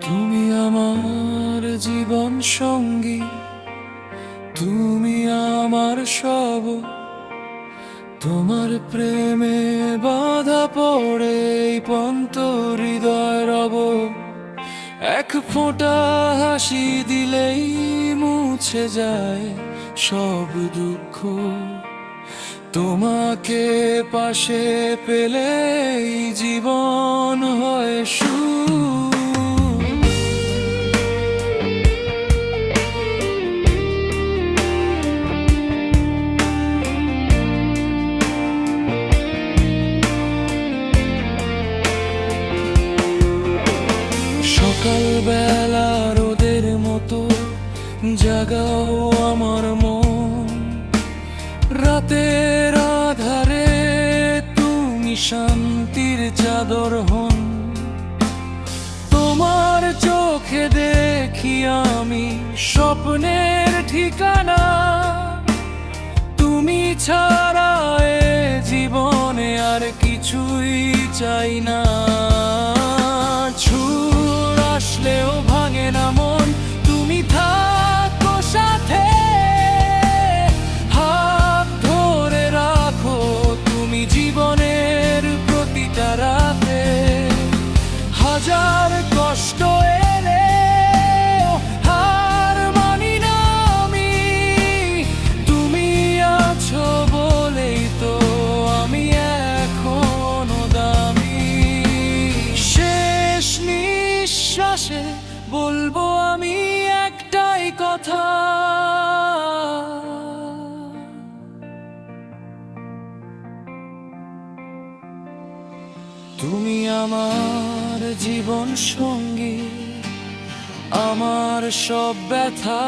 তুমি আমার জীবন সঙ্গী, তুমি আমার সব। তোমার প্রেমে বাধা পড়ে পন্ত হৃদয় রব। এক ফোঁটা হাসি দিলেই মুছে যায় সব দুঃখ। তোমাকে পাশে পেলেই জীবন হয়। সকালবেলা রোদের মতো জাগাও আমার মন। রাতের আধারে তুমি শান্তির চাদর হন। তোমার চোখে দেখি আমি স্বপ্নের ঠিকানা। তুমি ছাড়া জীবনে আর কিছুই চাই না। হাজার কষ্ট আমি। তুমি আছো বলেই তো আমি দামি। শেষ বলব আমি একটাই কথা। তুমি আমার জীবন সঙ্গী আমার সব ব্যথা।